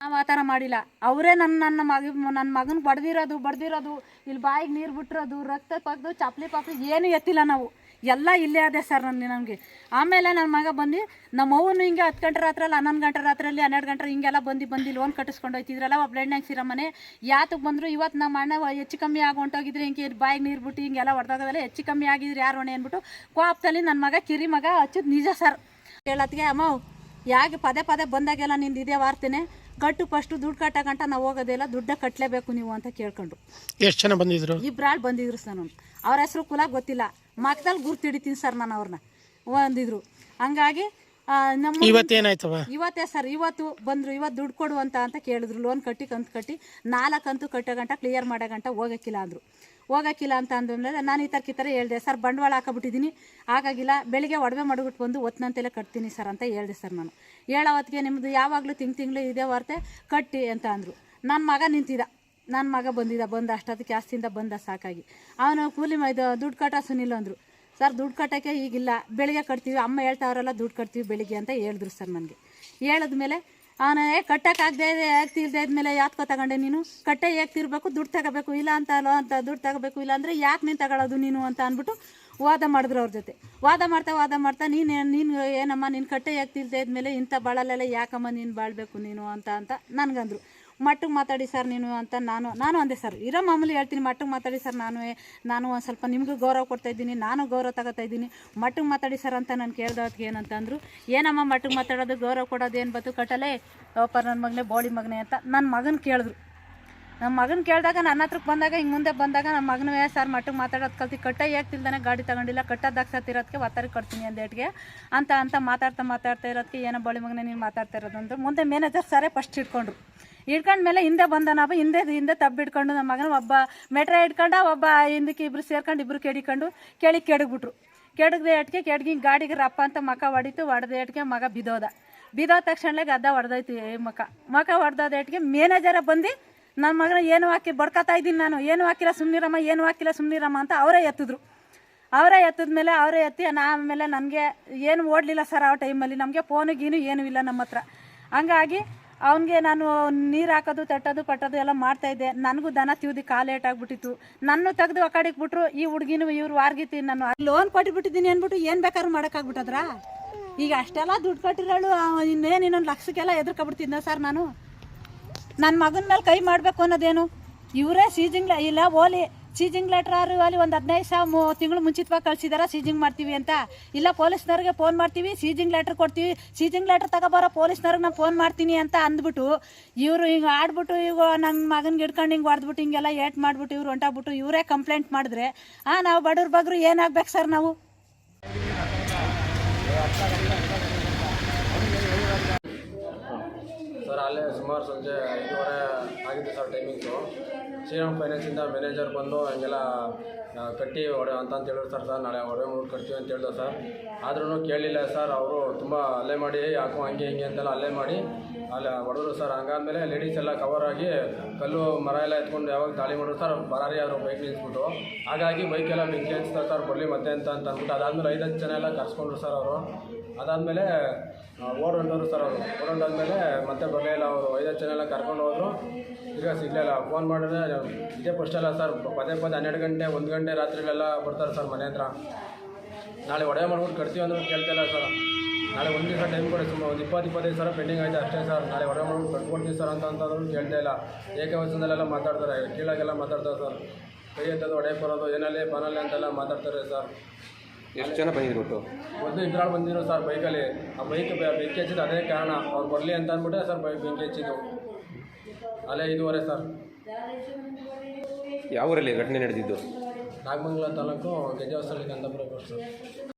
ನಾವು ಆ ಥರ ಮಾಡಿಲ್ಲ. ಅವರೇ ನನ್ನ ನನ್ನ ಮಗ ನನ್ನ ಮಗನ ಬಡ್ದಿರೋದು ಬಡ್ದಿರೋದು ಇಲ್ಲಿ ಬಾಯಿಗೆ ನೀರು ಬಿಟ್ಟಿರೋದು, ರಕ್ತ ಪಗ್ದು ಚಪ್ಲಿ ಪಾಪ್ಲಿ ಏನೂ ಎತ್ತಿಲ್ಲ ನಾವು. ಎಲ್ಲ ಇಲ್ಲೇ ಅದೇ ಸರ್ ನನ್ನ ನಮಗೆ. ಆಮೇಲೆ ನನ್ನ ಮಗ ಬಂದು ನಮ್ಮ ಅವ್ವನು ಹಿಂಗೆ ಹತ್ತು ಗಂಟೆ ರಾತ್ರಲ್ಲಿ ಹನ್ನೊಂದು ಗಂಟೆ ರಾತ್ರಲ್ಲಿ ಹನ್ನೆರಡು ಗಂಟೆ ಹಿಂಗೆಲ್ಲ ಬಂದು ಬಂದು ಲೋನ್ ಕಟ್ಟಿಸ್ಕೊಂಡು ಹೋಯ್ತಿದ್ರಲ್ಲ ಒಬ್ಬ ಹೆಣ್ಣಾಗ ಸಿರಮ್ಮನೆ ಯಾತಕ್ಕೆ ಬಂದರು ಇವತ್ತು ನಮ್ಮ ಅಣ್ಣ ಹೆಚ್ಚು ಕಮ್ಮಿ ಆಗಿ ಹೊಂಟೋಗಿದ್ರೆ ಹಿಂಗೆ ಬಾಯಿಗೆ ನೀರು ಬಿಟ್ಟು ಹಿಂಗೆಲ್ಲ ಹೊಡೆದೋಗೋದಲ್ಲ ಹೆಚ್ಚು ಕಮ್ಮಿ ಆಗಿದ್ರೆ ಯಾರು ಹೊಣೆ ಅಂದ್ಬಿಟ್ಟು ಕೋಪದಲ್ಲಿ ನನ್ನ ಮಗ ಕಿರಿ ಮಗ ಹಚ್ಚಿದ್ ನಿಜ ಸರ್. ಕೇಳತ್ತಿಗೆ ಅಮ್ಮ, ಯಾಕೆ ಪದೇ ಪದೇ ಬಂದಾಗೆಲ್ಲ ನಿಂದು ಇದೇ ವಾರ್ತೆನೆ? ಕಟ್ಟು ಫಸ್ಟು ದುಡ್ಡು ಕಟ್ಟಕಂಟ ನಾವು ಹೋಗೋದಿಲ್ಲ ದುಡ್ಡ ಕಟ್ಟಲೇಬೇಕು ನೀವು ಅಂತ ಕೇಳ್ಕೊಂಡ್ರು. ಎಷ್ಟು ಜನ ಬಂದಿದ್ರು? ಇಬ್ರಾಳ್ ಬಂದಿದ್ರು ಸರ್ ನಾನು ಅವ್ರ ಹೆಸರು ಕುಲ ಗೊತ್ತಿಲ್ಲ. ಮಕ್ಕದಲ್ಲಿ ಗುರ್ತು ಹಿಡಿತೀನಿ ಸರ್ ನಾನು ಅವ್ರನ್ನ ಬಂದಿದ್ರು. ಹಂಗಾಗಿ ನಮ್ಮ ಇವತ್ತೇನಾಯ್ತವ ಇವತ್ತೇ ಸರ್ ಇವತ್ತು ಬಂದರು ಇವತ್ತು ದುಡ್ಡು ಕೊಡು ಅಂತ ಅಂತ ಕೇಳಿದ್ರು. ಲೋನ್ ಕಟ್ಟಿ ಕಂತು ಕಟ್ಟಿ ನಾಲ್ಕು ಕಂತು ಕಟ್ಟೋ ಗಂಟ ಕ್ಲಿಯರ್ ಮಾಡೋ ಗಂಟ ಹೋಗೋಕ್ಕಿಲ್ಲ ಅಂದರು. ಹೋಗೋಕ್ಕಿಲ್ಲ ಅಂತ ಅಂದಮೇಲೆ ನಾನು ಈ ಥರಕ್ಕೆ ಥರ ಹೇಳಿದೆ, ಸರ್, ಬಂಡವಾಳ ಹಾಕೊಬಿಟ್ಟಿದ್ದೀನಿ. ಹಾಗಾಗಿಲ್ಲ, ಬೆಳಿಗ್ಗೆ ಒಡವೆ ಮಾಡಿಬಿಟ್ಟು ಬಂದು ಒತ್ತಂತೆಲ್ಲ ಕಟ್ತೀನಿ ಸರ್, ಅಂತ ಹೇಳಿದೆ ಸರ್ ನಾನು. ಹೇಳೋ ಹೊತ್ತಿಗೆ ನಿಮ್ಮದು ಯಾವಾಗಲೂ ತಿಂಗ್ ತಿಂಗಳು ಇದೇ ವಾರ್ತೆ, ಕಟ್ಟಿ ಅಂತ ಅಂದರು. ನನ್ನ ಮಗ ನಿಂತಿದ್ದ ನನ್ನ ಮಗ ಬಂದಿದ್ದ ಬಂದ, ಅಷ್ಟೊತ್ತಿಗೆ ಜಾಸ್ತಿಯಿಂದ ಬಂದ ಸಾಕಾಗಿ. ಅವನು ಕೂಲಿ ಇದು ದುಡ್ಡು ಕಟ್ಟ ಸುನಿಲ್ ಅಂದರು. ಸರ್, ದುಡ್ಡು ಕಟ್ಟೋಕ್ಕೆ ಈಗಿಲ್ಲ. ಬೆಳಿಗ್ಗೆ ಕಟ್ತೀವಿ. ಅಮ್ಮ ಹೇಳ್ತಾವ್ರಲ್ಲ ದುಡ್ಡು ಕಟ್ತೀವಿ ಬೆಳಿಗ್ಗೆ, ಅಂತ ಹೇಳಿದ್ರು ಸರ್ ನನಗೆ. ಹೇಳಿದ್ಮೇಲೆ ಅವನು, ಏ ಕಟ್ಟಕ್ಕಾಗದೆ ಇದೆ ತಿಲ್ದೆ ತೀರ್ದೆ ಇದ್ಮೇಲೆ ಯಾತ್ಕೊ ತಗೊಂಡೆ ನೀನು? ಕಟ್ಟೆ ಹೇಗೆ ತಿರ್ಬೇಕು? ದುಡ್ಡು ತಗೋಬೇಕು, ಇಲ್ಲ ಅಂತ ಅಲ್ವ? ಅಂತ ದುಡ್ಡು ತಗೋಬೇಕು, ಇಲ್ಲ ಅಂದರೆ ಯಾಕೆ ನೀನು ತಗೊಳ್ಳೋದು ನೀನು? ಅಂತ ಅಂದ್ಬಿಟ್ಟು ವಾದ ಮಾಡಿದ್ರು ಅವ್ರ ಜೊತೆ. ವಾದ ಮಾಡ್ತಾ ವಾದ ಮಾಡ್ತಾ, ನೀನು ನೀನು ಏನಮ್ಮ ನಿನ್ನ ಕಟ್ಟೆ ಯಾಕೆ ತೀರ್ದೆ ಇದ್ಮೇಲೆ ಇಂಥ ಬಾಳಲ್ಲೆಲ್ಲ ಯಾಕಮ್ಮ ನೀನು ಬಾಳ್ಬೇಕು ನೀನು? ಅಂತ ಅಂತ ನನಗಂದ್ರು. ಮಟ್ಟಿಗೆ ಮಾತಾಡಿ ಸರ್ ನೀನು ಅಂತ ನಾನು ನಾನು ಅಂದೆ ಸರ್. ಇರೋ ಮಾಮೂಲಿ ಹೇಳ್ತೀನಿ ಮಟ್ಟಿಗೆ ಮಾತಾಡಿ ಸರ್ ನಾನು ನಾನು ಒಂದು ಸ್ವಲ್ಪ ನಿಮಗೂ ಗೌರವ ಕೊಡ್ತಾ ಇದ್ದೀನಿ, ನಾನು ಗೌರವ ತಗೋತಾ ಇದ್ದೀನಿ. ಮಟ್ಟಿಗೆ ಮಾತಾಡಿ ಸರ್ ಅಂತ ನಾನು ಕೇಳ್ದವ್ರಿಗೆ ಏನಂತಂದ್ರು, ಏನಮ್ಮ ಮಟ್ಟಿಗೆ ಮಾತಾಡೋದು, ಗೌರವ ಕೊಡೋದು, ಏನು ಬಂತು ಕಟ್ಟಲೆ? ಅವಪ್ಪ ನನ್ನ ಮಗನೇ, ಬೋಳಿ ಮಗನೇ ಅಂತ ನನ್ನ ಮಗನ ಕೇಳಿದ್ರು. ನಮ್ಮ ಮಗನ ಕೇಳಿದಾಗ ನನ್ನ ಹತ್ರಕ್ಕೆ ಬಂದಾಗ, ಹಿಂಗೆ ಮುಂದೆ ಬಂದಾಗ ನಮ್ಮ ಮಗನೇ ಸರ್ ಮಟ್ಟಿಗೆ ಮಾತಾಡೋದು ಕಲ್ತಿ, ಕಟ್ಟ ಯಾಕೆ ತಿಳ್ದಾನೆ, ಗಾಡಿ ತಗೊಂಡಿಲ್ಲ, ಕಟ್ಟ ದಾಕ್ಸತ್ತಿರೋದಕ್ಕೆ ಒತ್ತರಿಗೆ ಕೊಡ್ತೀನಿ ಅಂದೇಟ್ಗೆ ಅಂತ ಅಂತ ಮಾತಾಡ್ತಾ ಮಾತಾಡ್ತಾ ಇರೋದಕ್ಕೆ ಏನೋ ಬಳಿ ಮಗನೇ ನೀನು ಮಾತಾಡ್ತಾ ಇರೋದು ಅಂದ್ರೆ ಮುಂದೆ ಮ್ಯಾನೇಜರ್ ಸರೇ ಫಸ್ಟ್ ಹಿಡ್ಕೊಂಡ್ರು. ಹಿಡ್ಕೊಂಡ್ಮೇಲೆ ಹಿಂದೆ ಬಂದನಪ್ಪ ಹಿಂದೆ ಹಿಂದೆ ತಬ್ಬಿಡ್ಕೊಂಡು ನಮ್ಮ ಮಗನ ಒಬ್ಬ ಮೆಟ್ರ ಇಟ್ಕೊಂಡ ಒಬ್ಬ ಹಿಂದಕ್ಕೆ ಇಬ್ರು ಸೇರ್ಕೊಂಡು, ಇಬ್ರು ಕೆಡಿಕೊಂಡು ಕೆಳಗೆ ಕೆಡಗ್ಬಿಟ್ರು. ಕೆಡಗದೆ ಅಟ್ಕೆ ಕೆಡ್ಗಿ ಗಾಡಿಗೆ ರಪ್ಪ ಅಂತ ಮಕ ಹೊಡಿತು, ಹೊಡೆದ ಅಟ್ಕೆ ಮಗ ಬಿದೋದ. ಬಿದೋದ ತಕ್ಷಣ ಗದ್ದ ಹೊಡೆದೈತಿ ಮಕ. ಮಕ ಹೊಡೆದೋದ ಎಟ್ಗೆ ಮ್ಯಾನೇಜರ ಬಂದು ನನ್ನ ಮಗನ ಏನು ಹಾಕಿ ಬಡ್ಕೊತಾ ಇದ್ದೀನಿ ನಾನು, ಏನು ಹಾಕಿಲ್ಲ ಸುಮ್ಮನಿರಮ್ಮ ಏನು ಹಾಕಿಲ್ಲ ಸುಮ್ಮನಿರಮ್ಮ ಅಂತ ಅವರೇ ಎತ್ತಿದ್ರು. ಅವರೇ ಎತ್ತದ ಮೇಲೆ ಅವರೇ ಎತ್ತಿ ಆಮೇಲೆ ನನಗೆ ಏನು ಓಡಲಿಲ್ಲ ಸರ್ ಆ ಟೈಮಲ್ಲಿ ನಮಗೆ ಫೋನು ಗೀನು ಏನೂ ಇಲ್ಲ ನಮ್ಮ ಹತ್ರ. ಹಂಗಾಗಿ ಅವನಿಗೆ ನಾನು ನೀರು ಹಾಕೋದು, ತಟ್ಟೋದು, ಪಟ್ಟೋದು ಎಲ್ಲ ಮಾಡ್ತಾಯಿದ್ದೆ ನನಗೂ ದನ ತಿವ್ದಿ ಕಾಲು ಏಟಾಗ್ಬಿಟ್ಟಿತ್ತು ನನ್ನ ತೆಗೆದು ಆ ಬಿಟ್ರು, ಈ ಹುಡುಗಿನೂ ಇವ್ರು ವಾರ್ಗಿತಿ ನಾನು ಲೋನ್ ಕೊಟ್ಬಿಟ್ಟಿದ್ದೀನಿ ಅಂದ್ಬಿಟ್ಟು ಏನು ಬೇಕಾದ್ರೂ ಮಾಡೋಕ್ಕಾಗ್ಬಿಟ್ಟದ್ರ? ಈಗ ಅಷ್ಟೆಲ್ಲ ದುಡ್ಡು ಕಟ್ಟಿರೋಳು ಇನ್ನೇನು ಇನ್ನೊಂದು ಲಕ್ಷಕ್ಕೆಲ್ಲ ಎದುರ್ಕೊಬಿಡ್ತಿದ್ದ ಸರ್ ನಾನು? ನನ್ನ ಮಗನ ಮೇಲೆ ಕೈ ಮಾಡಬೇಕು ಅನ್ನೋದೇನು? ಇವರೇ ಸೀಜಿಂಗ್ಲ, ಇಲ್ಲ ಓಲಿ ಸೀಜಿಂಗ್ ಲೆಟ್ರ್ ಅಲ್ಲಿ ಒಂದು ಹದಿನೈದು ಸಾವಿರ ಮೂ ತಿಂಗಳು ಮುಂಚಿತವಾಗಿ ಕಳ್ಸಿದಾರ ಸೀಜಿಂಗ್ ಮಾಡ್ತೀವಿ ಅಂತ. ಇಲ್ಲ, ಪೊಲೀಸ್ನವ್ರಿಗೆ ಫೋನ್ ಮಾಡ್ತೀವಿ ಸೀಜಿಂಗ್ ಲೆಟ್ರ್ ಕೊಡ್ತೀವಿ. ಸೀಜಿಂಗ್ ಲೆಟ್ರ್ ತಗೊಬರೋ, ಪೊಲೀಸ್ನವ್ರಿಗೆ ನಾನು ಫೋನ್ ಮಾಡ್ತೀನಿ ಅಂತ ಅಂದ್ಬಿಟ್ಟು ಇವರು ಹಿಂಗೆ ಆಡ್ಬಿಟ್ಟು ಈಗ ನನ್ನ ಮಗನಿಗೆ ಹಿಡ್ಕೊಂಡು ಹಿಂಗೆ ಹೊಡೆದ್ಬಿಟ್ಟು ಹಿಂಗೆಲ್ಲ ಏಟ್ ಮಾಡಿಬಿಟ್ಟು ಇವ್ರು ಹೊಂಟಾಗ್ಬಿಟ್ಟು ಇವರೇ ಕಂಪ್ಲೇಂಟ್ ಮಾಡಿದ್ರೆ ಹಾಂ ನಾವು ಬಡವ್ರ ಬಗ್ರು ಏನಾಗ್ಬೇಕು ಸರ್ ನಾವು? ಸರ್, ಅಲ್ಲೇ ಸುಮಾರು ಸಂಜೆ ಐದುವರೆ ಆಗಿತ್ತು ಸರ್ ಟೈಮಿಂಗ್ಸು ಶ್ರೀರಾಮ್ ಫೈನಾನ್ಸಿಂದ ಮ್ಯಾನೇಜರ್ ಬಂದು ಹಂಗೆಲ್ಲ ಕಟ್ಟಿ ಹೊಡೆ ಅಂತ ಅಂತ ಹೇಳಿದ್ರು ಸರ್ ಸರ್, ನಾಳೆ ಹೊಡೆ ಮೂರು ಕಟ್ತೀವಿ ಅಂತ ಹೇಳಿದ್ರು ಸರ್. ಆದ್ರೂ ಕೇಳಲಿಲ್ಲ ಸರ್, ಅವರು ತುಂಬ ಅಲ್ಲೇ ಮಾಡಿ, ಯಾಕೋ ಹಂಗೆ ಹಿಂಗೆ ಅಂತೆಲ್ಲ ಅಲ್ಲೇ ಮಾಡಿ, ಅಲ್ಲಿ, ಹೊಡೆದ್ರು ಸರ್. ಹಂಗಾದ್ಮೇಲೆ ಲೇಡೀಸ್ ಎಲ್ಲ ಕವರ್ ಆಗಿ ಕಲ್ಲು, ಮರ ಎಲ್ಲ ಎತ್ಕೊಂಡು ಯಾವಾಗ ದಾಳಿ ಮಾಡಿದ್ರು ಸರ್, ಬರಾರಿ ಅವರು ಬೈಕ್ ನಿಲ್ಸ್ಬಿಟ್ಟು. ಹಾಗಾಗಿ ಬೈಕೆಲ್ಲ ಬೆಂಕಿ ಹಚ್ತಾರೆ ಸರ್, ಬರಲಿ ಮತ್ತೆ ಅಂತ ಅಂತ ಅಂದ್ಬಿಟ್ಟು, ಅದಾದಮೇಲೆ ಹತ್ತು ಜನ ಎಲ್ಲ ಕರ್ಸ್ಕೊಂಡ್ರು ಸರ್ ಅವರು. ಅದಾದಮೇಲೆ ಓಡ್ ಹೊಂಟೋರು ಸರ್ ಅವರು. ಹೊಂಟಾದ್ಮೇಲೆ ಮತ್ತೆ ಬರಲೇ ಇಲ್ಲ ಅವರು ಐದತ್ತು ಜನ ಎಲ್ಲ ಕರ್ಕೊಂಡು ಹೋದರು. ಈಗ ಸಿಗಲಿಲ್ಲ ಫೋನ್ ಮಾಡಿದ್ರೆ ಇದೇ ಅಲ್ಲ ಸರ್. ಪದೇ ಪದೇ ಹನ್ನೆರಡು ಗಂಟೆ, ಒಂದು ಗಂಟೆ ರಾತ್ರಿಗಳೆಲ್ಲ ಬರ್ತಾರೆ ಸರ್ ಮನೆ ಹತ್ರ. ನಾಳೆ ಒಡೆಯ ಮಾಡ್ಬಿಟ್ಟು ಕಟ್ತೀವಿ ಅಂದ್ರೆ ಕೇಳ್ತಿಲ್ಲ ಸರ್. ನಾಳೆ ಒಂದು ದಿವಸ ಟೈಮ್ ಕೊಡಿ ಸುಮ್ಮನೆ ಒಂದು ಇಪ್ಪತ್ತು, ಇಪ್ಪತ್ತೈದು ಸಾವಿರ ಪೆಂಡಿಂಗ್ ಆಯಿತು ಅಷ್ಟೇ ಸರ್. ನಾಳೆ ಒಡೆ ಮಾಡ್ಬಿಟ್ಟು ಕಟ್ಕೊಡ್ತೀವಿ ಸರ್ ಅಂತ ಅಂತಂದ್ರು ಕೇಳ್ತಾ ಇಲ್ಲ. ಏಕವಚನದಲ್ಲೆಲ್ಲ ಮಾತಾಡ್ತಾರೆ. ಕೀಳಾಗೆಲ್ಲ ಮಾತಾಡ್ತಾರೆ ಸರ್. ಕೈ ಎತ್ತೋದು ಒಡೆಯ ಬರೋದು ಏನಲ್ಲಿ, ಬಾನಲ್ಲಿ ಅಂತೆಲ್ಲ ಮಾತಾಡ್ತಾರೆ ಸರ್. ಎಷ್ಟು ಜನ ಬಂದಿದ್ರು ಒಟ್ಟು? ಒಂದು ಇದ್ರಾಳು ಬಂದಿರೋ ಸರ್ ಬೈಕಲ್ಲಿ. ಆ ಬೈಕ್ ಬೆಂಕಿ ಹಚ್ಚಿದ್ದು ಅದೇ ಕಾರಣ. ಅವ್ರು ಬರಲಿ ಅಂತ ಅಂದ್ಬಿಟ್ಟೆ ಸರ್ ಬೈಕ್ ಬೆಂಕಿ ಹಚ್ಚಿದ್ದು. ಅಲ್ಲೇ ಇದುವರೆ ಸರ್. ಯಾವ ಊರಲ್ಲಿ ಘಟನೆ ನಡೆದಿದ್ದು? ನಾಗಮಂಗಲ ತಾಲೂಕು ಗೆಜ್ಜೆಹೊಸಳ್ಳಿ ಕಂದಪುರ ಪೋಸ್ಟ್